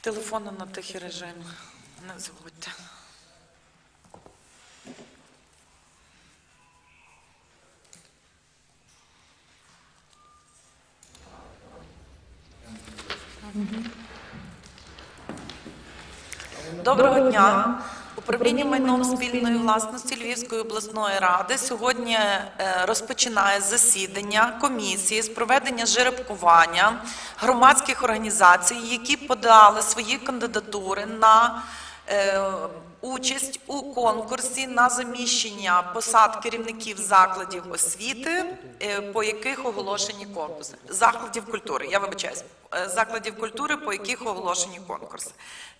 Телефони на тихий режим. Не забудьте. Доброго дня. Управління майном спільної власності Львівської обласної ради сьогодні е, розпочинає засідання комісії з проведення жеребкування громадських організацій, які подали свої кандидатури на е, участь у конкурсі на заміщення посад керівників закладів освіти, е, по яких оголошені конкурси. Закладів культури, я вибачаюсь, е, закладів культури, по яких оголошені конкурси.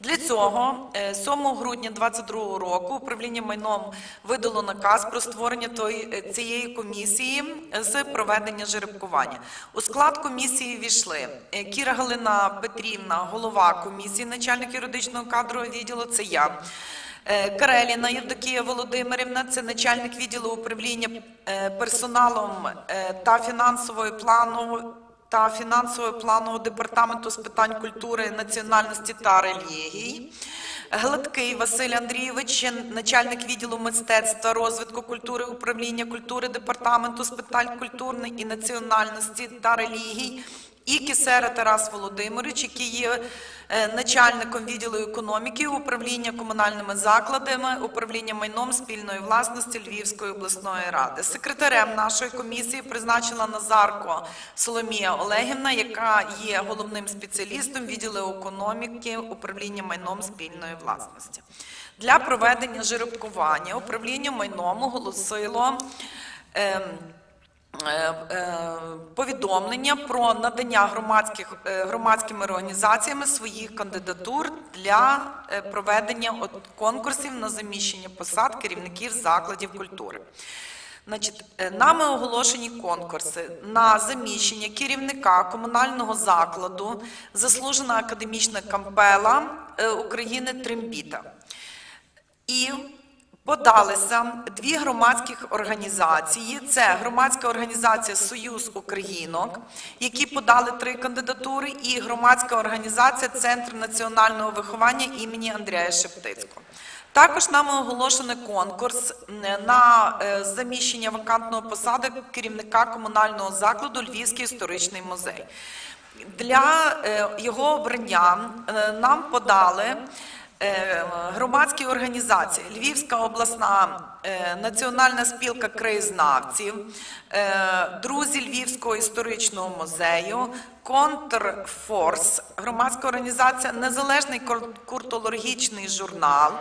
Для цього е, 7 грудня 2022 року управління майном видало наказ про створення е, цієї комісії з проведення жеребкування. У склад комісії війшли е, Кіра Галина Петрівна, голова комісії, начальник юридичного кадрового відділу. Це я. Е, Кареліна Євдокія Володимирівна, це начальник відділу управління е, персоналом е, та фінансовою плану та фінансового планового департаменту з питань культури, національності та релігій. Гладкий Василь Андрійович, начальник відділу мистецтва, розвитку культури, управління культури департаменту з питань культурної і національності та релігій. І Кісера Тарас Володимирович, який є е, начальником відділу економіки, управління комунальними закладами, управління майном спільної власності Львівської обласної ради. Секретарем нашої комісії призначила Назарко Соломія Олегівна, яка є головним спеціалістом відділу економіки, управління майном спільної власності. Для проведення жеребкування управління майном оголосило. е, повідомлення про надання громадських е, громадськими організаціями своїх кандидатур для е, проведення конкурсів на заміщення посад керівників закладів культури. Значить, е, нами оголошені конкурси на заміщення керівника комунального закладу, заслужена академічна кампела е, України Трембіта. І подалися дві громадських організації. Це громадська організація Союз Українок, які подали три кандидатури, і громадська організація Центр національного виховання імені Андрія Шептицького. Також нами оголошений конкурс на е, заміщення вакантного посади керівника комунального закладу Львівський історичний музей. Для е, його обрання е, нам подали громадські організації Львівська обласна е, національна спілка краєзнавців, е, друзі Львівського історичного музею, Контрфорс, громадська організація Незалежний кур- куртологічний журнал.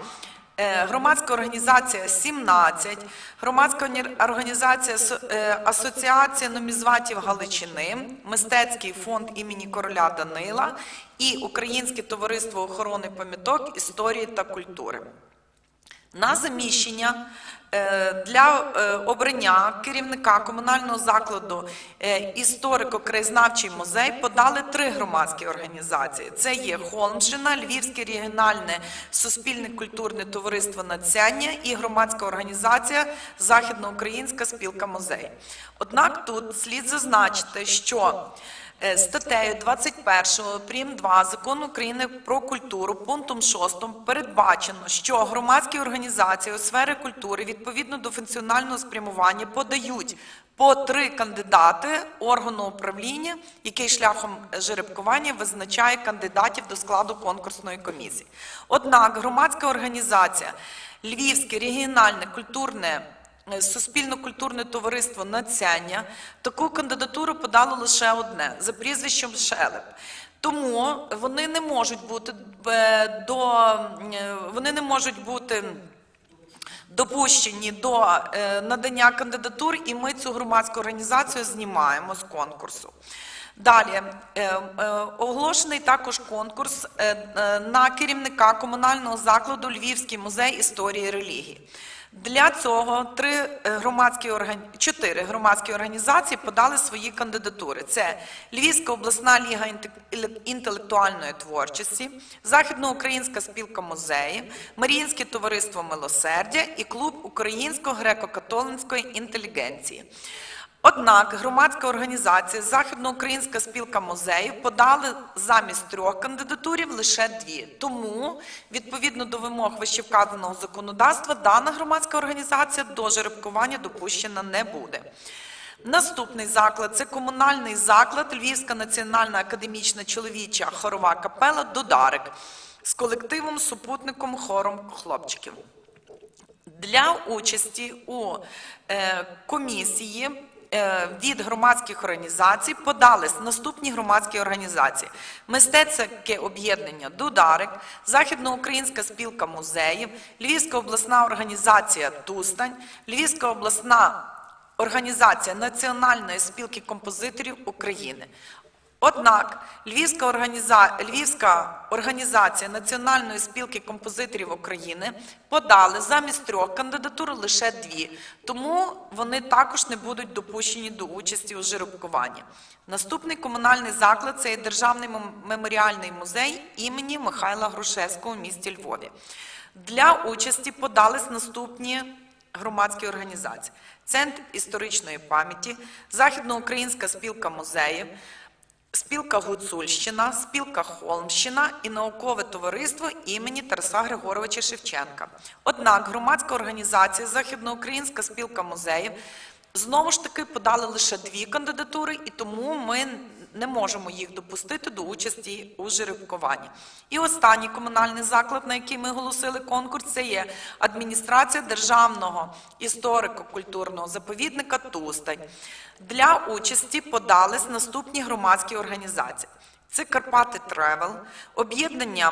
Е, Громадська організація 17, громадська організація е, Асоціація нумізматів Галичини, мистецький фонд імені короля Данила і Українське товариство охорони пам'яток історії та культури. На заміщення для е, обрання керівника комунального закладу е, історико-краєзнавчий музей подали три громадські організації. Це є Холмщина, Львівське регіональне суспільне культурне товариство Нацяння і громадська організація Західноукраїнська спілка музей. Однак тут слід зазначити, що Е, Статтею 21 прим. 2 Закону України про культуру пунктом 6 передбачено, що громадські організації у сфері культури відповідно до функціонального спрямування подають по три кандидати органу управління, який шляхом жеребкування визначає кандидатів до складу конкурсної комісії. Однак громадська організація Львівське регіональне культурне Е, Суспільно-культурне товариство Нацяння таку кандидатуру подало лише одне за прізвищем Шелеп. Тому вони не можуть бути е, до е, вони не можуть бути допущені до е, надання кандидатур, і ми цю громадську організацію знімаємо з конкурсу. Далі е, е, оголошений також конкурс е, е, на керівника комунального закладу Львівський музей історії релігії. Для цього три е, громадські органі... чотири громадські організації подали свої кандидатури. Це Львівська обласна ліга інтелектуальної творчості, Західноукраїнська спілка музеїв, Маріїнське товариство милосердя і клуб українсько-греко-католицької інтелігенції. Однак громадська організація Західноукраїнська спілка музеїв подали замість трьох кандидатурів лише дві. Тому, відповідно до вимог вищевказаного законодавства, дана громадська організація до жеребкування допущена не буде. Наступний заклад це комунальний заклад Львівська національна академічна чоловіча хорова капела Додарик з колективом супутником хором хлопчиків. Для участі у е, комісії від громадських організацій подались наступні громадські організації: мистецьке об'єднання Дударик, Західноукраїнська спілка музеїв, Львівська обласна організація Тустань, Львівська обласна організація Національної спілки композиторів України. Однак Львівська, організа... Львівська організація Національної спілки композиторів України подали замість трьох кандидатур лише дві, тому вони також не будуть допущені до участі у жеребкуванні. Наступний комунальний заклад це Державний меморіальний музей імені Михайла Грушевського у місті Львові. Для участі подались наступні громадські організації: Центр історичної пам'яті, Західноукраїнська спілка музеїв, Спілка Гуцульщина, спілка Холмщина і наукове товариство імені Тараса Григоровича Шевченка. Однак громадська організація Західноукраїнська спілка музеїв знову ж таки подали лише дві кандидатури, і тому ми не можемо їх допустити до участі у жеребкуванні. І останній комунальний заклад, на який ми оголосили конкурс, це є адміністрація державного історико-культурного заповідника Тустань. Для участі подались наступні громадські організації: це Карпати Тревел, об'єднання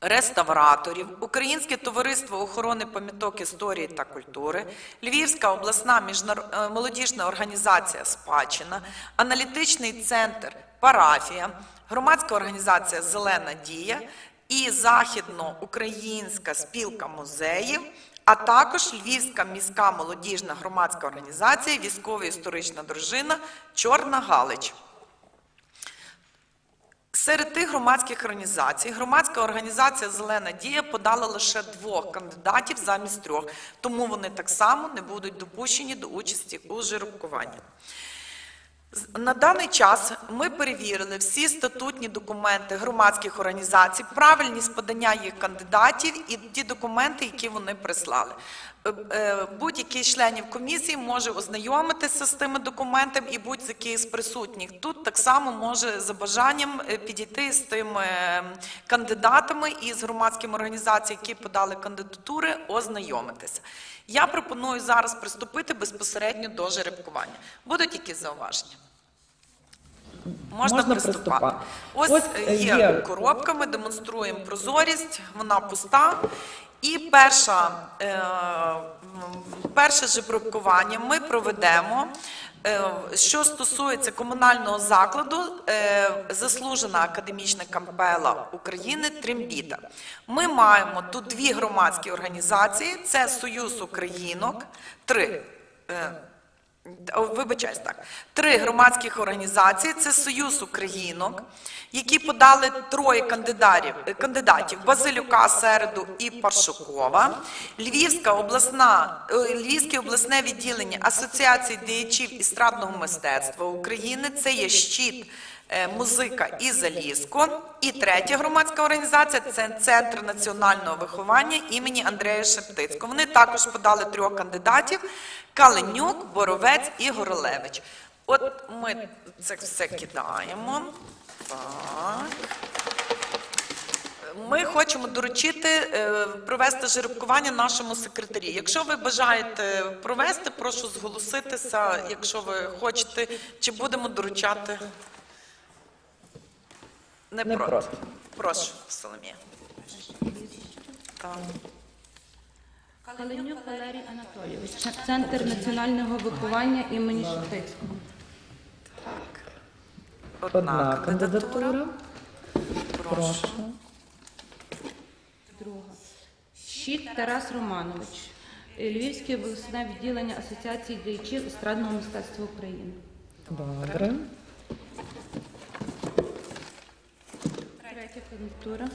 реставраторів, Українське товариство охорони пам'яток історії та культури, Львівська обласна міжнар- е, молодіжна організація Спадщина, аналітичний центр Парафія, громадська організація Зелена Дія і Західноукраїнська спілка музеїв. А також Львівська міська молодіжна громадська організація, військово-історична дружина Чорна Галич. Серед тих громадських організацій громадська організація Зелена Дія подала лише двох кандидатів замість трьох, тому вони так само не будуть допущені до участі у жеребкуванні. На даний час ми перевірили всі статутні документи громадських організацій, правильність подання їх кандидатів і ті документи, які вони прислали. Е, Будь-який з членів комісії може ознайомитися з тими документами і будь-який з присутніх тут так само може за бажанням е, підійти з тими е, кандидатами і з громадськими організаціями, які подали кандидатури, ознайомитися. Я пропоную зараз приступити безпосередньо до жеребкування. Будуть якісь зауваження? Можна, Можна приступати. приступати. Ось, Ось, е, е, є, є. коробка, ми демонструємо прозорість, вона пуста. І перша, е, перше жеребкування ми проведемо. е, Що стосується комунального закладу, заслужена академічна кампела України Трембіта. Ми маємо тут дві громадські організації: це Союз Українок, три. Вибачаюсь так. Три громадських організації це Союз Українок, які подали троє кандидатів, е, кандидатів Базилюка, Середу і Паршукова, Львівська обласна, е, Львівське обласне відділення Асоціації діячів естрадного мистецтва України. Це є щит. Е, Музика і Залізко. І третя громадська організація це Центр національного виховання імені Андрея Шептицького. Вони також подали трьох кандидатів: Каленюк, Боровець і Горолевич. От ми це все кидаємо. Ми хочемо доручити е, провести жеребкування нашому секретарі. Якщо ви бажаєте провести, прошу зголоситися. Якщо ви хочете, чи будемо доручати? Не, Не проти. проти. Прошу, Соломія. Так. Каленюк Валерій Анатолійович, Центр національного виховання імені Шептицького. Одна кандидатура. Прошу. Прошу. Друга. Щит Тарас Романович, Львівське обласне відділення Асоціації діячів естрадного мистецтва України. Добре кандидатура.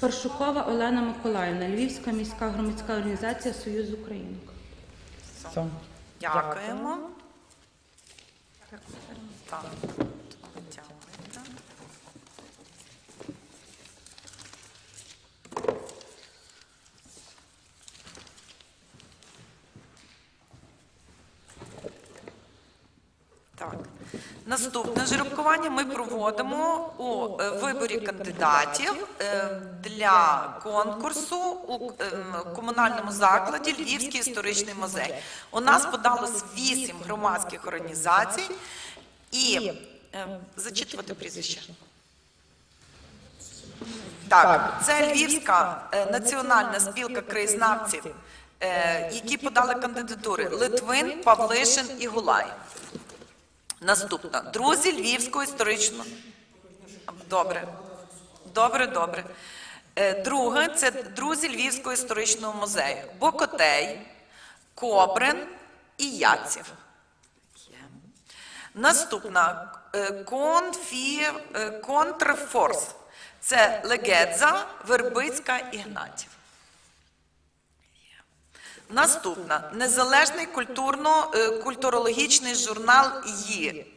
Паршукова Олена Миколаївна, Львівська міська громадська організація Союз Українок. Дякуємо. Дякуємо. Наступне жеребкування ми проводимо у е, виборі кандидатів е, для конкурсу у е, комунальному закладі Львівський історичний музей. У нас подалось вісім громадських організацій і зачитувати прізвище. Так, це Львівська національна спілка краєзнавців, які подали кандидатури Литвин, Павлишин і Гулай. Наступна. Друзі Львівського історичного. Добре. Добре, добре. Е, Друге це друзі Львівського історичного музею. Бокотей, Кобрин і Яців. Наступна е, е, контрфорс. Це Легедза, Вербицька і Гнатів. Наступна незалежний культурно, е, культурологічний журнал ї.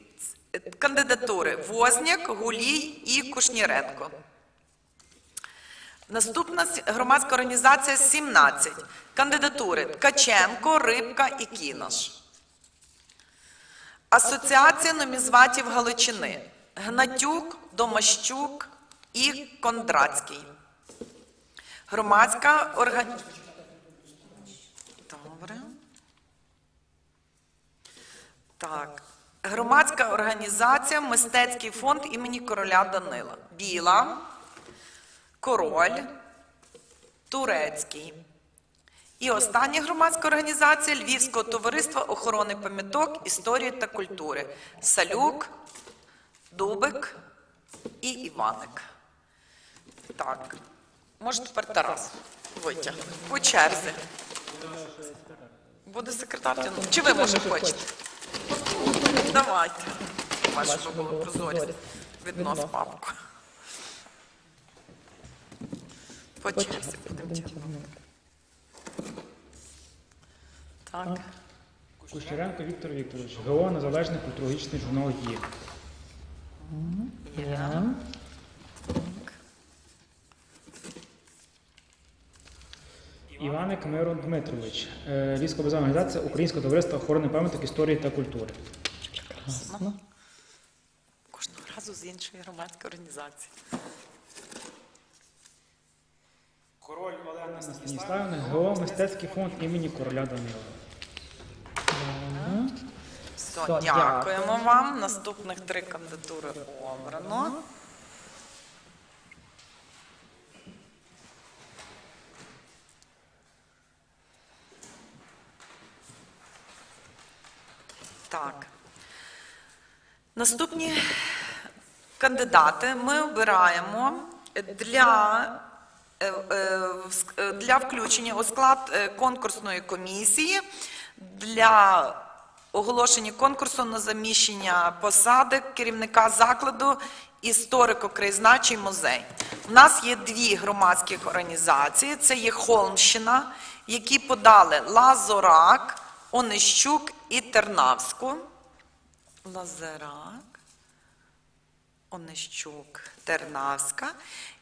Кандидатури Возняк, Гулій і Кушніренко. Наступна громадська організація 17. Кандидатури Ткаченко, Рибка і Кінош. Асоціація нумізматів Галичини. Гнатюк, Домащук і Кондратський. Громадська організація. Добре. Так. Громадська організація Мистецький фонд імені короля Данила. Біла, Король, Турецький. І остання громадська організація Львівського товариства охорони пам'яток, історії та культури. Салюк, Дубик і Іваник. Так. Може тепер Тарас витягне. По черзі. Буде секретар тягнути. Чи ви, може, хочете? Давайте. Щоб було прозорість. Віднос папку. По черзі будемо тягнути. Так. Кучеренко Віктор Вікторович, ГО Незалежний культурологічний журнал є. Я. Іваник Мирон Дмитрович, е, Львівська організація Українського товариства охорони пам'яток історії та культури. Красно. Кожного разу з іншої громадської організації. Король Олена Станіславівна, ГО Мистецький фонд імені короля Данила. Все, дякуємо вам. Наступних три кандидатури обрано. Так. Наступні кандидати ми обираємо для, е, е, е, для включення у склад конкурсної комісії для оголошення конкурсу на заміщення посади керівника закладу історико-краєзнавчий музей. У нас є дві громадські організації. Це є Холмщина, які подали Лазорак, Онищук і Тернавську. Лазерак. Онищук, Тернавська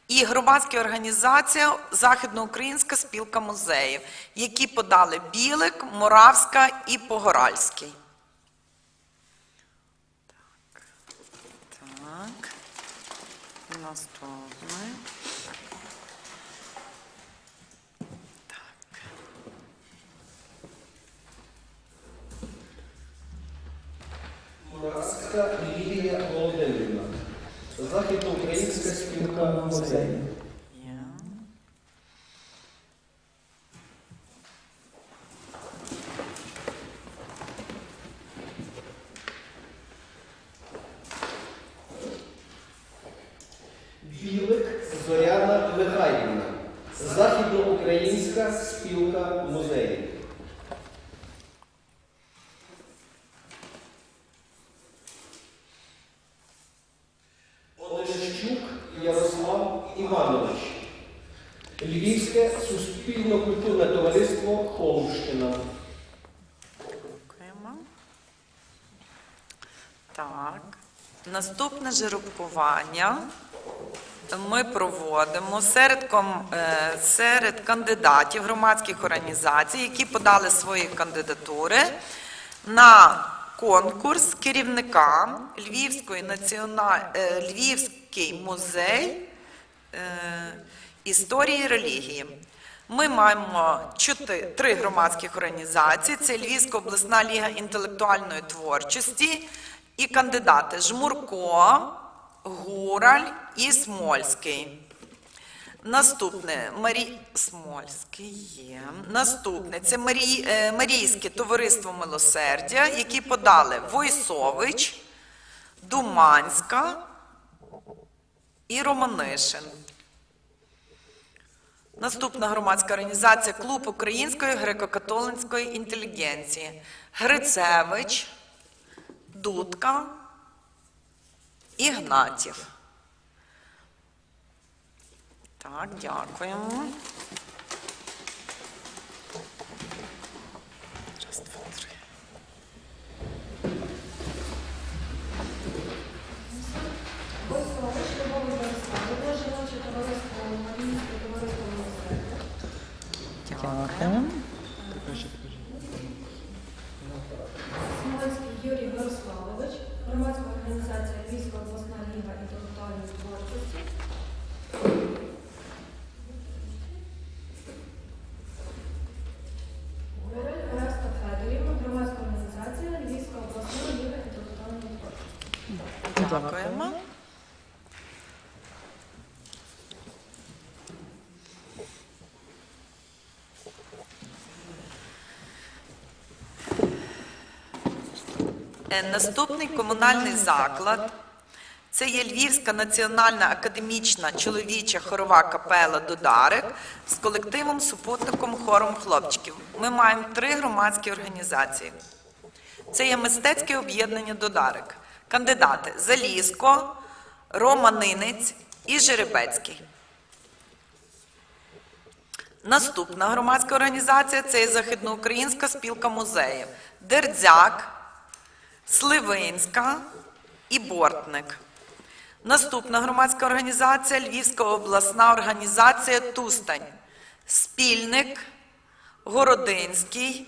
і громадська організація Західноукраїнська спілка музеїв, які подали Білик, Моравська і Погоральський. Так. Так. Наступний. Моравська Лілія Володимирівна. Західноукраїнська спілка музеїв. Є. Білик Зоряна Михайлівна. Західноукраїнська спілка музеїв. Олещук Ярослав Іванович. Львівське суспільно-культурне товариство Холмщина. Дякуємо. Так. Наступне жеребкування ми проводимо серед, е, серед кандидатів громадських організацій, які подали свої кандидатури на конкурс керівника Львівської національ... е, Львівський музей е, історії і релігії. Ми маємо чотири, три громадських організації: це Львівська обласна ліга інтелектуальної творчості і кандидати Жмурко, Гураль і Смольський. Наступне Марі... Смольський є. Наступне це Марі... е, Марійське товариство милосердя, які подали Войсович, Думанська і Романишин. Наступна громадська організація Клуб української греко-католицької інтелігенції. Грицевич, Дудка, Ігнатів. Так, дякуємо. Раз, два, три. Дякую. Смоленський Юрій Мирославович, громадська організація Львівська обласна ліга інтелектуальної творчості. Громадська організація Львівська обласна ліга інтелектуальної творчості. Дякуємо. Наступний комунальний заклад. Це є Львівська національна академічна чоловіча хорова капела Додарик з колективом супутником хором хлопчиків. Ми маємо три громадські організації. Це є мистецьке об'єднання Додарик. Кандидати Залізко, Романинець і Жеребецький. Наступна громадська організація це є Західноукраїнська спілка музеїв. Дердзяк, Сливинська і Бортник. Наступна громадська організація Львівська обласна організація Тустань. Спільник, Городинський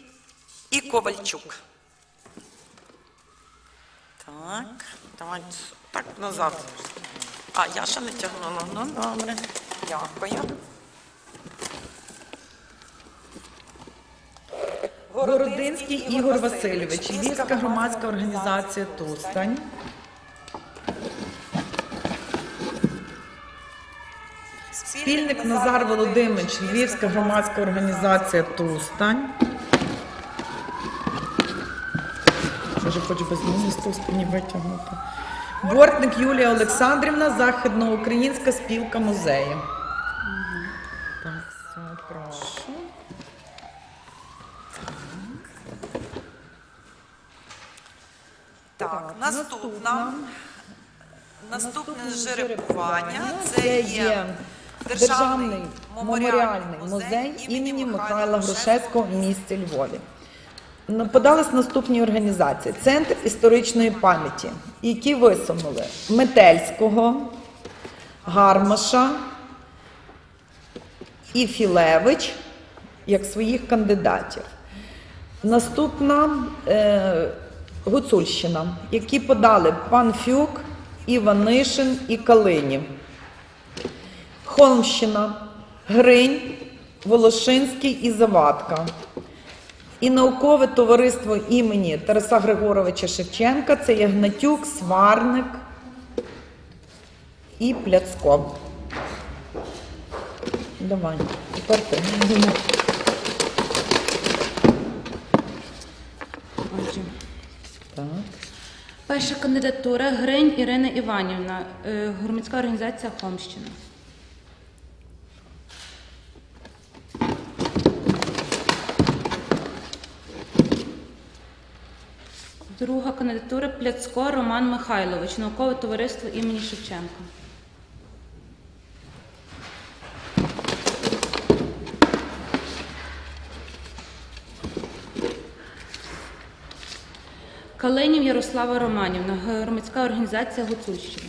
і Ковальчук. Так, давайте так назад. А, я ще не тягнула. Ну, добре. Дякую. Городинський Ігор Васильович, Львівська громадська організація Тустань. Спільник Назар Володимирович, Львівська громадська організація Тустань. Може, хоч без мене з Тустані витягнути. Бортник Юлія Олександрівна, Західноукраїнська спілка музеїв. Так, все, прошу. Так, наступна. Наступне жеребкування це є Державний меморіальний музей імені Михайла Грушевського в місті Львові. Ну, Подались наступні організації: Центр історичної пам'яті, які висунули Метельського, Гармаша і Філевич як своїх кандидатів. Наступна е, Гуцульщина, які подали Панфюк, Іванишин і Калинів. Холмщина, Гринь, Волошинський і Завадка. І наукове товариство імені Тараса Григоровича Шевченка це є Гнатюк, Сварник і Пляцко. Давай, тепер ти. Отже, Так. Перша кандидатура Гринь Ірина Іванівна, е, громадська організація Хомщина. Друга кандидатура Пляцко Роман Михайлович, наукове товариство імені Шевченка. Каленів Ярослава Романівна, громадська організація Гуцульщина.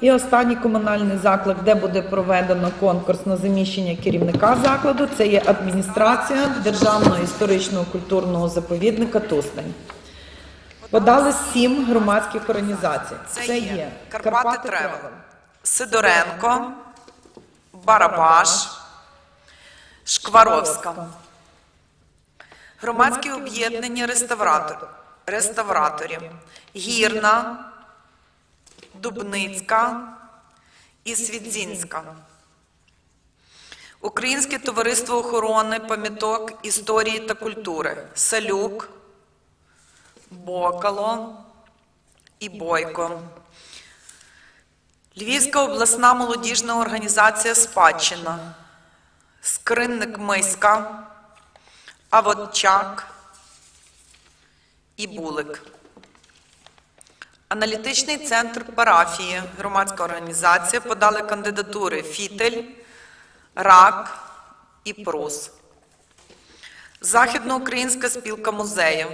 І останній комунальний заклад, де буде проведено конкурс на заміщення керівника закладу, це є адміністрація Державного історичного культурного заповідника Тустань. Подали сім громадських організацій. Це є Карпати Тревел, Сидоренко, Барабаш, Шкваровська. Громадське об'єднання реставратор, реставраторів, Гірна, Дубницька і Свідзінська. Українське товариство охорони пам'яток історії та культури Салюк, Бокало і Бойко. Львівська обласна молодіжна організація Спадщина, Скринник Миська, Аводчак і Булик. Аналітичний центр парафії, громадська організація, подали кандидатури Фітель, Рак і Прус. Західноукраїнська спілка музеїв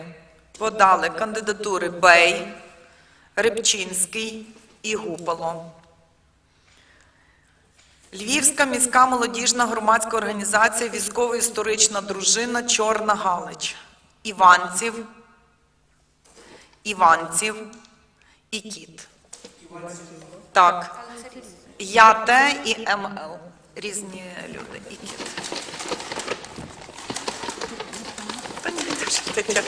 подали кандидатури Бей, Рибчинський і Гупало. Львівська міська молодіжна громадська організація Військово-історична дружина Чорна Галич. Іванців, Іванців і Кіт. Так. Я Т і МЛ. Різні люди. І Кіт. Та ні, ж таке.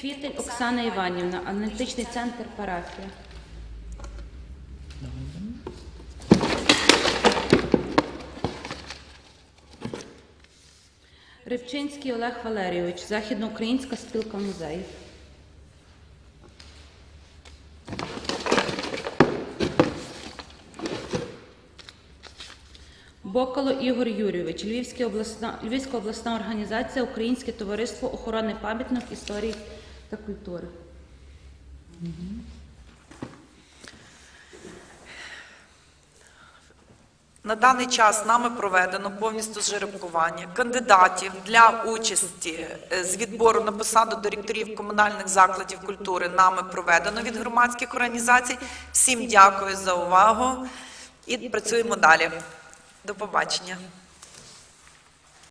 Фітель Оксана Іванівна, аналітичний центр парафія. Рибчинський Олег Валерійович, Західноукраїнська спілка музеїв. Бокало Ігор Юрійович, Львівська обласна, Львівська обласна організація Українське товариство охорони пам'яток історії та культури. На даний час нами проведено повністю жеребкування кандидатів для участі е, з відбору на посаду директорів комунальних закладів культури. Нами проведено від громадських організацій. Всім дякую за увагу і працюємо далі. До побачення.